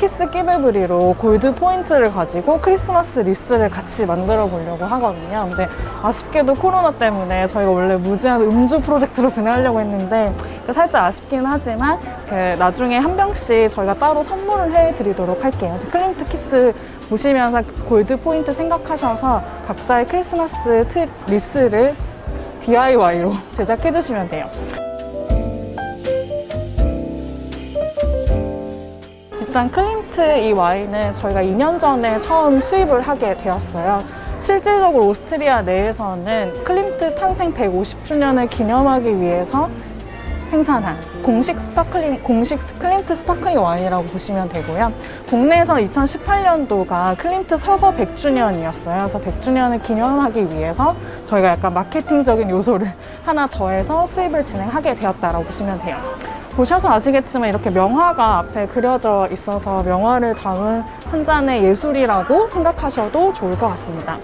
키스 끼베브리로 골드 포인트를 가지고 크리스마스 리스를 같이 만들어 보려고 하거든요. 근데 아쉽게도 코로나 때문에 저희가 원래 무제한 음주 프로젝트로 진행하려고 했는데 그 살짝 아쉽긴 하지만 그 나중에 한 병씩 저희가 따로 선물을 해드리도록 할게요. 클린트 키스 보시면서 골드 포인트 생각하셔서 각자의 크리스마스 트 리스를 DIY로 제작해 주시면 돼요. 일단 클린트 이 와인은 저희가 2년 전에 처음 수입을 하게 되었어요. 실질적으로 오스트리아 내에서는 클린트 탄생 150주년을 기념하기 위해서 생산한 공식 스파클링, 공식 클린트 스파클링 와인이라고 보시면 되고요. 국내에서 2018년도가 클린트 서거 100주년이었어요. 그래서 100주년을 기념하기 위해서 저희가 약간 마케팅적인 요소를 하나 더해서 수입을 진행하게 되었다라고 보시면 돼요. 보셔서 아시겠지만 이렇게 명화가 앞에 그려져 있어서 명화를 담은 한 잔의 예술이라고 생각하셔도 좋을 것 같습니다.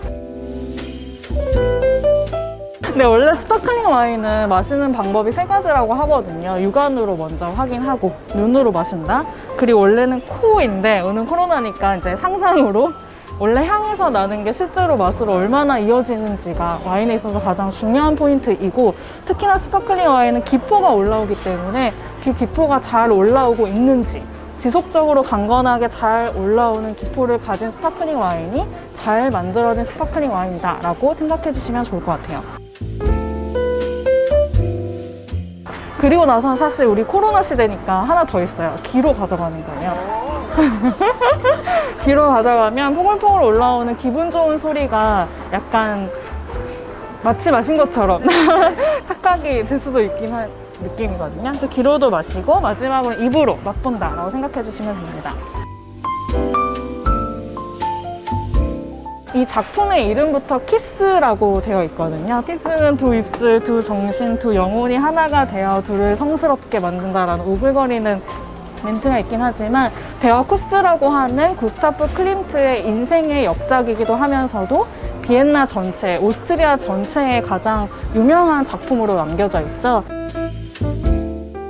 근데 원래 스파클링 와인은 마시는 방법이 세 가지라고 하거든요. 육안으로 먼저 확인하고 눈으로 마신다. 그리고 원래는 코인데 오늘 코로나니까 이제 상상으로 원래 향에서 나는 게 실제로 맛으로 얼마나 이어지는지가 와인에 있어서 가장 중요한 포인트이고 특히나 스파클링 와인은 기포가 올라오기 때문에 그 기포가 잘 올라오고 있는지 지속적으로 강건하게 잘 올라오는 기포를 가진 스파클링 와인이 잘 만들어진 스파클링 와인이다 라고 생각해 주시면 좋을 것 같아요. 그리고 나서 사실 우리 코로나 시대니까 하나 더 있어요. 기로 가져가는 거예요. 기로 가져가면 포글포글 올라오는 기분 좋은 소리가 약간 마치 마신 것처럼 착각이 될 수도 있긴 한 느낌이거든요. 그래서 기로도 마시고 마지막으로 입으로 맛본다라고 생각해 주시면 됩니다. 이 작품의 이름부터 키스라고 되어 있거든요. 키스는 두 입술, 두 정신, 두 영혼이 하나가 되어 둘을 성스럽게 만든다라는 오글거리는 멘트가 있긴 하지만 데어쿠스라고 하는 구스타프 클림트의 인생의 역작이기도 하면서도 비엔나 전체, 오스트리아 전체의 가장 유명한 작품으로 남겨져 있죠.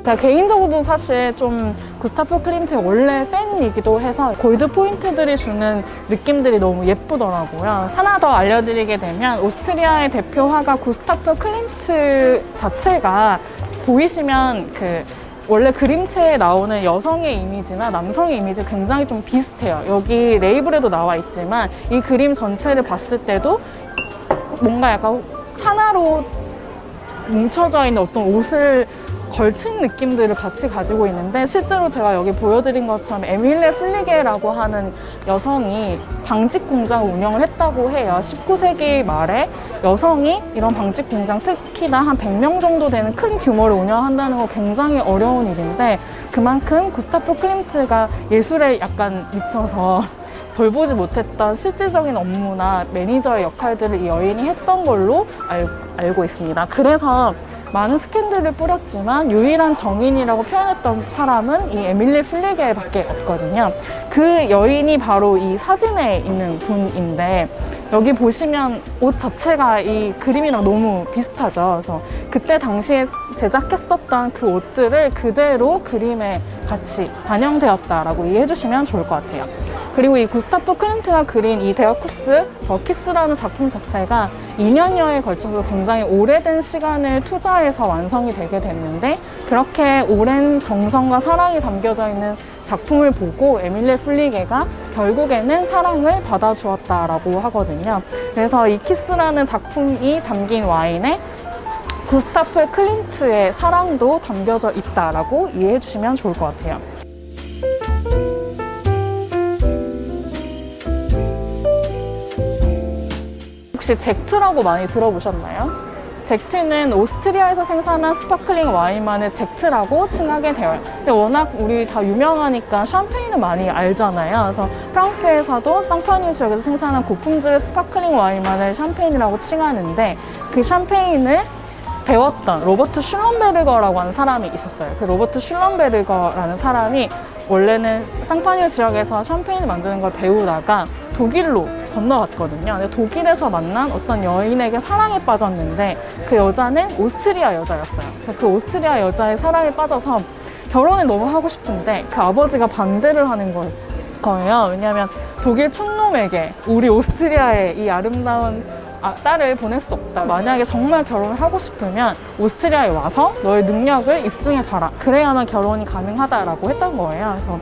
제가 개인적으로도 사실 좀 구스타프 클림트의 원래 팬이기도 해서 골드 포인트들이 주는 느낌들이 너무 예쁘더라고요. 하나 더 알려드리게 되면 오스트리아의 대표 화가 구스타프 클림트 자체가 보이시면 그 원래 그림체에 나오는 여성의 이미지나 남성의 이미지 굉장히 좀 비슷해요. 여기 레이블에도 나와 있지만 이 그림 전체를 봤을 때도 뭔가 약간 하나로 뭉쳐져 있는 어떤 옷을 걸친 느낌들을 같이 가지고 있는데 실제로 제가 여기 보여드린 것처럼 에밀레 플리게라고 하는 여성이 방직 공장을 운영을 했다고 해요. 19세기 말에 여성이 이런 방직 공장 특히나 한 100명 정도 되는 큰 규모를 운영한다는 거 굉장히 어려운 일인데 그만큼 구스타프 클림트가 예술에 약간 미쳐서 돌보지 못했던 실질적인 업무나 매니저의 역할들을 이 여인이 했던 걸로 알, 알고 있습니다. 그래서 많은 스캔들을 뿌렸지만 유일한 정인이라고 표현했던 사람은 이 에밀리 플리게밖에 없거든요. 그 여인이 바로 이 사진에 있는 분인데 여기 보시면 옷 자체가 이 그림이랑 너무 비슷하죠. 그래서 그때 당시에 제작했었던 그 옷들을 그대로 그림에 같이 반영되었다라고 이해해 주시면 좋을 것 같아요. 그리고 이 구스타프 클림트가 그린 이 데어쿠스, 더 키스라는 작품 자체가 2년여에 걸쳐서 굉장히 오래된 시간을 투자해서 완성이 되게 됐는데 그렇게 오랜 정성과 사랑이 담겨져 있는 작품을 보고 에밀레 플리게가 결국에는 사랑을 받아주었다라고 하거든요. 그래서 이 키스라는 작품이 담긴 와인에 구스타프 클린트의 사랑도 담겨져 있다라고 이해해 주시면 좋을 것 같아요. 혹시 젝트라고 많이 들어보셨나요? 젝트는 오스트리아에서 생산한 스파클링 와인만을 젝트라고 칭하게 되어요. 근데 워낙 우리 다 유명하니까 샴페인은 많이 알잖아요. 그래서 프랑스에서도 쌍파뉴 지역에서 생산한 고품질 스파클링 와인만을 샴페인이라고 칭하는데 그 샴페인을 배웠던 로버트 슐럼베르거라고 하는 사람이 있었어요. 그 로버트 슐럼베르거라는 사람이 원래는 쌍파뉴 지역에서 샴페인을 만드는 걸 배우다가 독일로 건너갔거든요. 독일에서 만난 어떤 여인에게 사랑에 빠졌는데 그 여자는 오스트리아 여자였어요. 그래서 그 오스트리아 여자의 사랑에 빠져서 결혼을 너무 하고 싶은데 그 아버지가 반대를 하는 걸 거예요. 왜냐하면 독일 촌놈에게 우리 오스트리아의 이 아름다운 아, 딸을 보낼 수 없다. 만약에 정말 결혼을 하고 싶으면 오스트리아에 와서 너의 능력을 입증해 봐라. 그래야만 결혼이 가능하다라고 했던 거예요. 그래서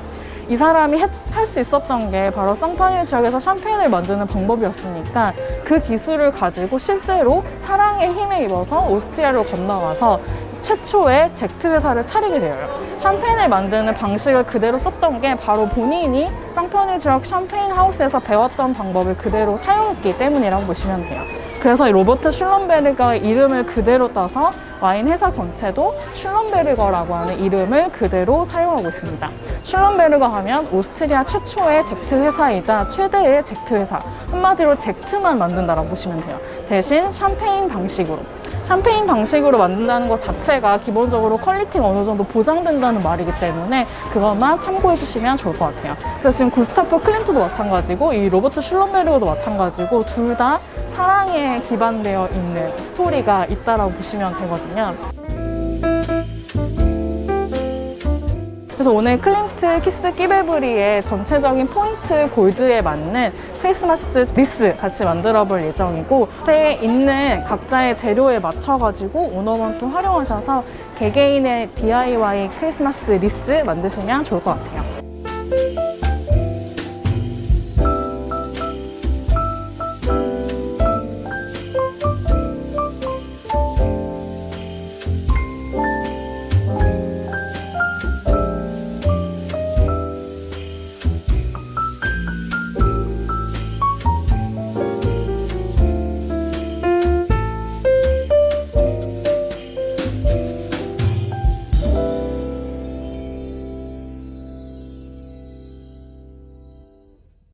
이 사람이 할 수 있었던 게 바로 쌍파뉴 지역에서 샴페인을 만드는 방법이었으니까 그 기술을 가지고 실제로 사랑에 힘에 입어서 오스트리아로 건너와서 최초의 젝트 회사를 차리게 되어요. 샴페인을 만드는 방식을 그대로 썼던 게 바로 본인이 쌍파뉴 지역 샴페인 하우스에서 배웠던 방법을 그대로 사용했기 때문이라고 보시면 돼요. 그래서 이 로버트 슐럼베르거의 이름을 그대로 따서 와인 회사 전체도 슐럼베르거라고 하는 이름을 그대로 사용하고 있습니다. 슐럼베르거 하면 오스트리아 최초의 젝트 회사이자 최대의 젝트 회사. 한마디로 젝트만 만든다라고 보시면 돼요. 대신 샴페인 방식으로. 샴페인 방식으로 만든다는 것 자체가 기본적으로 퀄리티가 어느 정도 보장된다는 말이기 때문에 그것만 참고해 주시면 좋을 것 같아요. 그래서 지금 구스타프 클린트도 마찬가지고 이 로버트 슐럼베르그도 마찬가지고 둘 다 사랑에 기반되어 있는 스토리가 있다라고 보시면 되거든요. 그래서 오늘 클린트 키스 끼베브리의 전체적인 포인트 골드에 맞는 크리스마스 리스 같이 만들어 볼 예정이고 그때 있는 각자의 재료에 맞춰가지고 오너먼트 활용하셔서 개개인의 DIY 크리스마스 리스 만드시면 좋을 것 같아요.